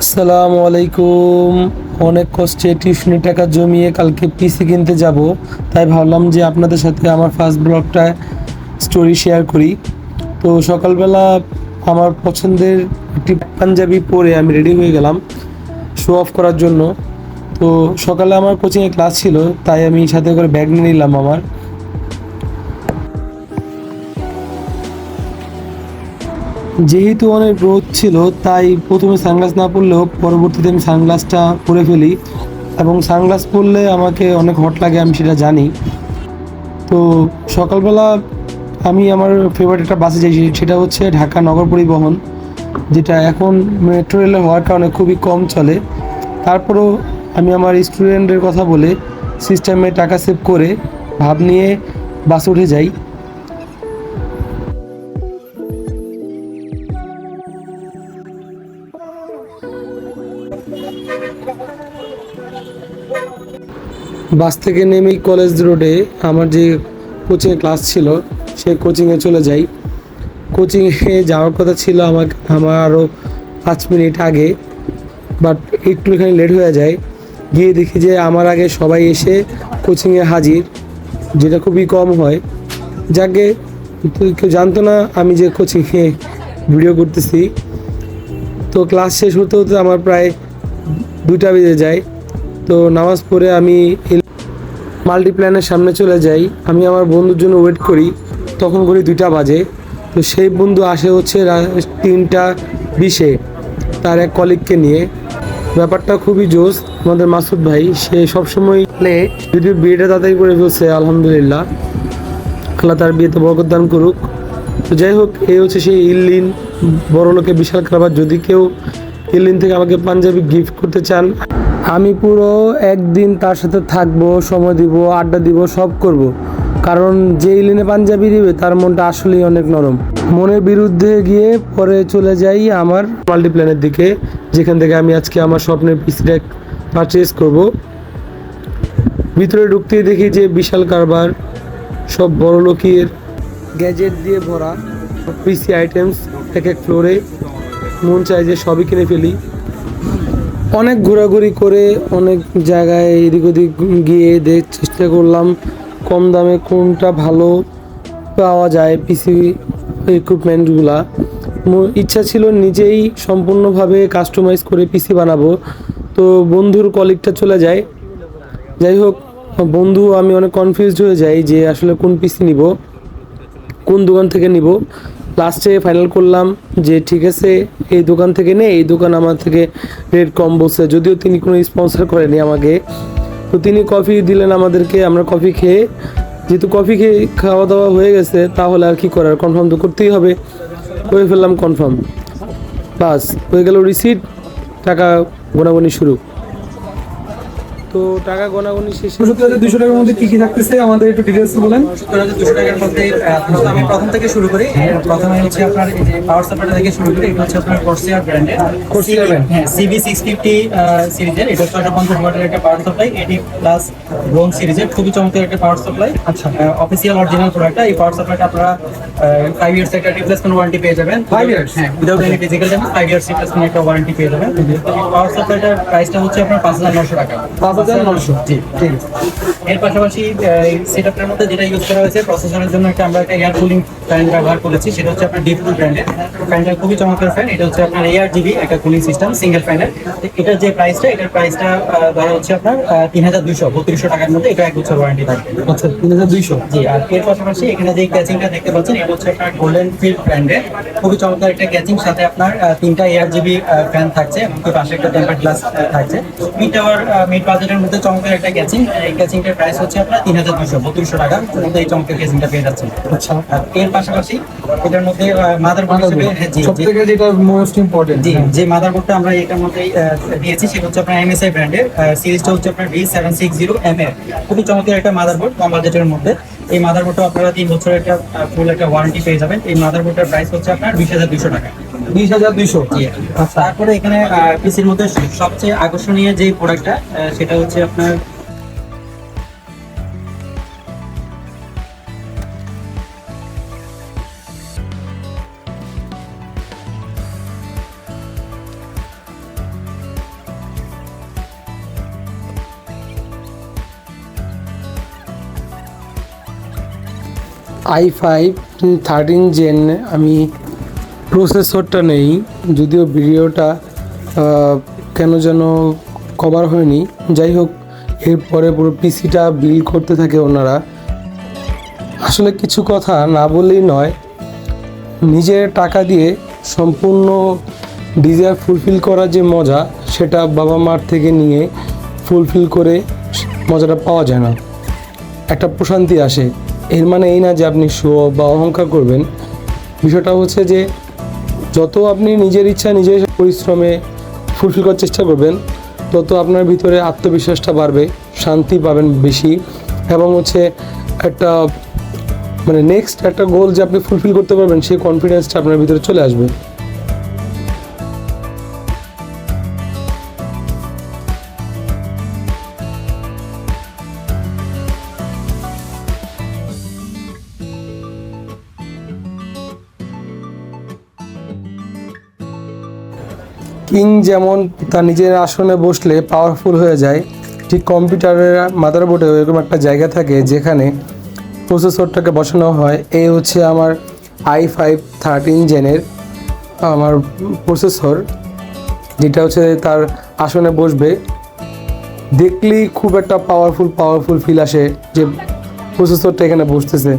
আসসালামু আলাইকুম। অনেক কষ্টে টিউশনি টাকা জমিয়ে কালকে পিসি কিনতে যাব। তাই ভাবলাম যে আপনাদের সাথে আমার ফার্স্ট ব্লগটা স্টোরি শেয়ার করি। তো সকালবেলা আমার পছন্দের একটি পাঞ্জাবি পরে আমি রেডি হয়ে গেলাম শো অফ করার জন্য। তো সকালে আমার কোচিংয়ে ক্লাস ছিল, তাই আমি সাথে করে ব্যাগ নিয়ে নিলাম আমার। যেহেতু অনেক রোদ ছিল, তাই প্রথমে সানগ্লাস না পরলেও পরবর্তীতে আমি সানগ্লাসটা পরে ফেলি। এবং সানগ্লাস পরলে আমাকে অনেক হট লাগে, আমি সেটা জানি। তো সকালবেলা আমি আমার ফেভারিট একটা বাসে যাই, সেটা হচ্ছে ঢাকা নগর পরিবহন, যেটা এখন মেট্রো রেলে হওয়ার কারণে খুবই কম চলে। তারপরেও আমি আমার স্টুডেন্টের কথা বলে সিস্টেমে টাকা সেভ করে, ভাব নিয়ে বাসে উঠে যাই। বাস থেকে নেমেই কলেজ রোডে আমার যে কোচিংয়ে ক্লাস ছিল, সে কোচিংয়ে চলে যাই। কোচিংয়ে যাওয়ার কথা ছিল আমার আমার আরও পাঁচ মিনিট আগে বাট একটুখানি লেট হয়ে যায়। গিয়ে দেখি যে আমার আগে সবাই এসে কোচিংয়ে হাজির, যেটা খুবই কম হয়। যাকে কেউ জানতো না, আমি যে কোচিংয়ে ভিডিও করতেছি। তো ক্লাস শেষ হতে হতে আমার প্রায় দুইটা বেজে যায়। তো নামাজ পড়ে আমি মাল্টিপ্ল্যানের সামনে চলে যাই। আমি আমার বন্ধুর জন্য ওয়েট করি। তখন করি দুইটা বাজে। তো সেই বন্ধু আসে হচ্ছে তিনটা বিশে তার এক কলিগকে নিয়ে। ব্যাপারটা খুবই জোস। আমাদের মাসুদ ভাই, সে সবসময় লেট যদিও বিয়েটা তাড়াতাড়ি করে ফেলছে, আলহামদুলিল্লাহ। আল্লাহ তার বিয়েতে বরকত দান করুক। তো যাই হোক এই হচ্ছে সেই ইল্লিন বড় লোকে বিশাল খাবার যদি কেউ ইল্লিন থেকে আমাকে পাঞ্জাবি গিফট করতে চান আমি পুরো একদিন তার সাথে থাকব, সময় দিব, আড্ডা দিব, সব করব। কারণ যে ইলিনে পাঞ্জাবি দিবে, তার মনটা আসলেই অনেক নরম। মনের বিরুদ্ধে গিয়ে পরে চলে যাই আমার মাল্টিপ্ল্যানের দিকে, যেখান থেকে আমি আজকে আমার স্বপ্নের পিসিটা পারচেজ করব। ভিতরে ঢুকতেই দেখি যে বিশাল কারবার, সব বড় লোকের গ্যাজেট দিয়ে ভরা পিসি আইটেমস এক এক ফ্লোরে মন চায় যে সবই কিনে ফেলি। অনেক ঘোরাঘুরি করে অনেক জায়গায় এদিক ওদিক গিয়ে দেখ চেষ্টা করলাম। কম দামে কোনটা ভালো পাওয়া যায় পিসি ইকুইপমেন্টগুলা ইচ্ছা ছিল নিজেই সম্পূর্ণভাবে কাস্টমাইজ করে পিসি বানাবো। তো বন্ধুর কলিগটা চলে যায়। যাই হোক, বন্ধু, আমি অনেক কনফিউজড হয়ে যাই যে আসলে কোন পিসি নিব, কোন দোকান থেকে নিব। লাস্টে ফাইনাল করলাম যে ঠিক আছে, এই দোকান থেকে নে, এই দোকান আমার থেকে রেট কম বলছে যদিও তিনি কোনো স্পন্সর করেনি আমাকে। তো তিনি কফি দিলেন আমাদেরকে, আমরা কফি খেয়ে, যেহেতু কফি খেয়ে খাওয়া দাওয়া হয়ে গেছে, তাহলে আর কি করার? কনফার্ম তো করতেই হবে। করে ফেললাম কনফার্ম বাস, হয়ে গেল রিসিট টাকা গোনাগুনি শুরু। তো টাকা গোনাগুনি শেষে সত্তর হাজার দুশো টাকার মধ্যে কি কি থাকতেছে? আমাদের একটু ডিটেলস বলেন। দুশো টাকার মধ্যে আমি প্রথম থেকে শুরু করি। প্রথমে হচ্ছে আপনার এই যে পাওয়ার সাপ্লাই থেকে শুরু করি এটা হচ্ছে আপনার কোর্সিয়ার ব্র্যান্ডের Corsair brand। হ্যাঁ সিবি সিক্স ফিফটি সিরিজের এটা ছয়শো পঞ্চাশ ওয়াটের একটা পাওয়ার সাপ্লাই এটি প্লাস ব্রোন সিরিজের খুবই চমৎকার একটা পাওয়ার সাপ্লাই আচ্ছা। অফিসিয়াল অরিজিনাল প্রোডাক্ট এই পাওয়ার সাপ্লাইটা আপনারা ফাইভ ইয়ার্স একটা রিপ্লেসমেন্ট ওয়ারেন্টি পেয়ে যাবেন। Five years? হ্যাঁ without any physical damage five years replacement একটা ওয়ারেন্টি পেয়ে যাবেন। পাওয়ার সাপ্লাইটার প্রাইসটা হচ্ছে আপনার পাঁচ হাজার নশো টাকা। পাঁচ হাজার নশো ঠিক এর পাশাপাশি সেটআপটার মধ্যে যেটা ইউজ করা হয়েছে প্রসেসরের জন্য একটা আমরা একটা এয়ার কুলিং ফ্যান ব্যবহার করেছি সেটা হচ্ছে আপনার ডিপ ব্র্যান্ডের ফ্যানটা খুবই চমৎকার ফ্যান এটা হচ্ছে আপনার এয়ার জিবি একটা কুলিং সিস্টেম সিঙ্গেল ফ্যানের এটার যে প্রাইসটা এটার প্রাইসটা ধরা হচ্ছে আপনার তিন হাজার দুইশো বত্রিশশো টাকার মধ্যে এটা এক বছর ওয়ারেন্টি থাকবে। আচ্ছা তিন হাজার দুইশো। জি আর এর পাশাপাশি এখানে যে ক্যাচিংটা দেখতে পাচ্ছেন এটা হচ্ছে আপনার গোল্ডেন ফিল্ড ব্র্যান্ডের খুবই চমৎকার একটা ক্যাচিং সাথে আপনার তিনটা এয়ার জিবি ফ্যান থাকছে এমনকি পাশে একটা টেম্পার গ্লাস থাকছে। মিড টাওয়ার মিড বাজেটের মধ্যে চমৎকার একটা ক্যাচিং এই ক্যাচিংটার প্রাইস হচ্ছে আপনার তিন হাজার দুশো বত্রিশশো টাকার মধ্যে এই চমৎকার ক্যাচিংটা পেয়ে যাচ্ছেন। আচ্ছা। এর পাশাপাশি এটার মধ্যে মাদারবোর্ড হিসেবে হ্যাঁ, থেকে যেটা মোস্ট ইম্পর্টেন্ট জি যে মাদারবোর্ডটা আমরা এটার মধ্যে দিয়েছি সেটা হচ্ছে আপনার এমএসআই ব্র্যান্ডের সিরিজটা হচ্ছে আপনার V seven six zero M এর খুবই চমৎকার একটা মাদারবোর্ড কম বাজেটের মধ্যে। এই মাদারবোর্ডটা আপনারা তিন বছরের একটা ফুল একটা ওয়ারেন্টি পেয়ে যাবেন। এই মাদারবোর্ডের প্রাইস হচ্ছে আপনার বিশ হাজার দুশো টাকা। বিশ হাজার দুইশো। আচ্ছা, তারপরে এখানে পিসির মধ্যে সবচেয়ে আকর্ষণীয় যে প্রোডাক্টটা সেটা হচ্ছে আপনার আই ফাইভ থার্টিন জেন আমি প্রসেসরটা নেই, যদিও ভিডিওটা কেন যেন কভার হয়নি। যাই হোক, এরপরে পুরো পিসিটা বিল করতে থাকে ওনারা। আসলে কিছু কথা না বললেই নয়, নিজের টাকা দিয়ে সম্পূর্ণ ডিজায়ার ফুলফিল করার যে মজা, সেটা বাবা মার থেকে নিয়ে ফুলফিল করে মজাটা পাওয়া যায় না। একটা প্রশান্তি আসে। এর মানে এই না যে আপনি শো বা অহংকার করবেন। বিষয়টা হচ্ছে যে যত আপনি নিজের ইচ্ছা, নিজের পরিশ্রমে ফুলফিল করার চেষ্টা করবেন, তত আপনার ভিতরে আত্মবিশ্বাসটা বাড়বে, শান্তি পাবেন বেশি এবং হচ্ছে একটা মানে নেক্সট একটা গোল যে আপনি ফুলফিল করতে পারবেন, সেই কনফিডেন্সটা আপনার ভিতরে চলে আসবে। কিং যেমন তার নিজের আসনে বসলে পাওয়ারফুল হয়ে যায়, ঠিক কম্পিউটারের মাদারবোর্ডে এরকম একটা জায়গা থাকে যেখানে প্রসেসরটাকে বসানো হয়। এই হচ্ছে আমার আই ফাইভ থার্টিন জেনের আমার প্রসেসর যেটা হচ্ছে তার আসনে বসবে। দেখলেই খুব একটা পাওয়ারফুল পাওয়ারফুল ফিল আসে যে প্রসেসরটা এখানে বসতেছে।